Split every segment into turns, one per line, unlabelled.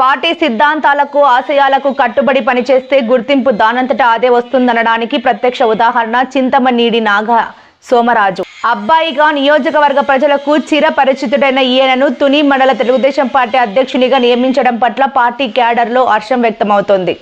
Party సిద్ధాంతాలకు ఆశయాలకు కట్టుబడి పనిచేస్తే గుర్తింపు దానంతటా అదే వస్తుందనడానికి ప్రత్యక్ష ఉదాహరణ చింతమనీడి నాగ సోమరాజు. అబ్బాయిగా నియోజకవర్గ ప్రజలకు చిరపరిచితుడైన ఈయనను తుని మండల తెలుగుదేశం పార్టీ అధ్యక్షునిగా నియమించడం పట్ల పార్టీ క్యాడర్లో హర్షం వ్యక్తమవుతోంది.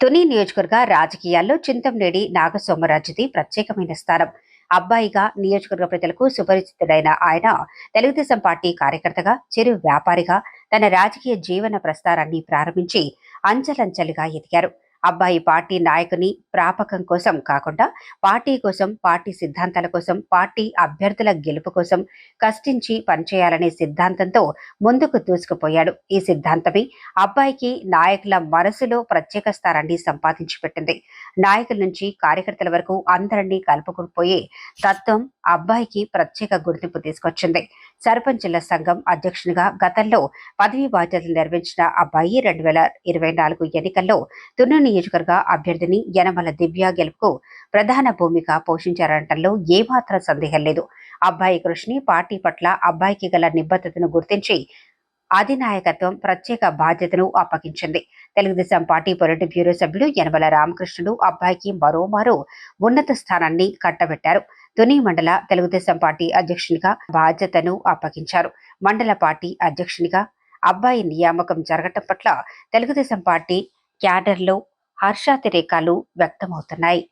తుని నియోజకవర్గ రాజకీయాల్లో చింతంనేడి నాగసోమరాజుది ప్రత్యేకమైన స్థానం. అబ్బాయిగా నియోజకవర్గ ప్రజలకు సుపరిచితుడైన ఆయన తెలుగుదేశం పార్టీ కార్యకర్తగా చిరు వ్యాపారిగా తన రాజకీయ జీవన ప్రస్థానాన్ని ప్రారంభించి అంచెలంచెలుగా ఎదిగారు. అబ్బాయి పార్టీ నాయకుని ప్రాపకం కోసం కాకుండా పార్టీ కోసం పార్టీ సిద్ధాంతాల కోసం పార్టీ అభ్యర్థుల గెలుపు కోసం కష్టించి పనిచేయాలనే సిద్ధాంతంతో ముందుకు దూసుకుపోయాడు. ఈ సిద్ధాంతమే అబ్బాయికి నాయకుల మనసులో ప్రత్యేక స్థానాన్ని సంపాదించి పెట్టింది నాయకుల నుంచి కార్యకర్తల వరకు అందరినీ కలుపుకుపోయే తత్వం అబ్బాయికి ప్రత్యేక గుర్తింపు తీసుకొచ్చింది. సర్పంచుల సంఘం అధ్యక్షునిగా గతంలో పదవి బాధ్యతలు నిర్వహించిన అబ్బాయి రెండు వేల ఇరవై నాలుగు ఎన్నికల్లో తుని నియోజకవర్గ అభ్యర్థిని యనమల దివ్య గెలుపుకు ప్రధాన భూమిక పోషించారనటంలో ఏమాత్రం సందేహం లేదు. అబ్బాయి కృషిని పార్టీ పట్ల అబ్బాయికి గల నిబద్ధతను గుర్తించి అధినాయకత్వం ప్రత్యేక బాధ్యతను అప్పగించింది. తెలుగుదేశం పార్టీ పొలిటి బ్యూరో సభ్యుడు యనమల రామకృష్ణుడు అబ్బాయికి మరోమారు ఉన్నత స్థానాన్ని కట్టబెట్టారు. తుని మండల తెలుగుదేశం పార్టీ అధ్యక్షునిగా బాధ్యతను అప్పగించారు. మండల పార్టీ అధ్యక్షునిగా అబ్బాయి నియామకం జరగటం పట్ల తెలుగుదేశం పార్టీ క్యాడర్లో హర్షాతిరేకాలు వ్యక్తమవుతున్నాయి.